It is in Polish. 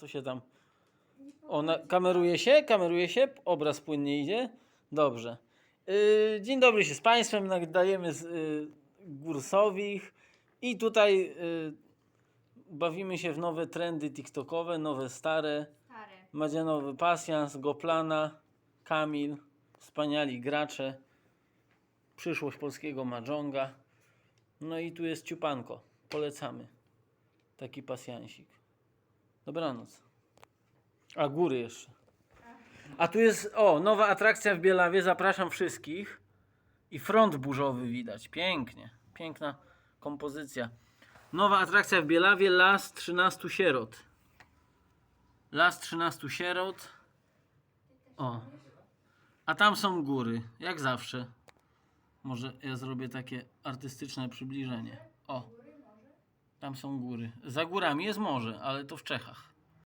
Co się tam... Ona kameruje się? Kameruje się? Obraz płynnie idzie? Dobrze. Yy, dzień dobry się z Państwem. Nadajemy z yy, Górsowich. I tutaj yy, bawimy się w nowe trendy TikTokowe, nowe, stare. Stare. Madzianowy Pasjans, Goplana, Kamil, wspaniali gracze, przyszłość polskiego Mahjonga. No i tu jest Ciupanko, polecamy. Taki pasjansik. Dobranoc. A góry jeszcze. A tu jest, o, nowa atrakcja w Bielawie, zapraszam wszystkich. I front burzowy widać, pięknie, piękna kompozycja. Nowa atrakcja w Bielawie, Las 13 Sierot. Las 13 sierot. O. A tam są góry, jak zawsze. Może ja zrobię takie artystyczne przybliżenie. O. Tam są góry. Za górami jest morze, ale to w Czechach.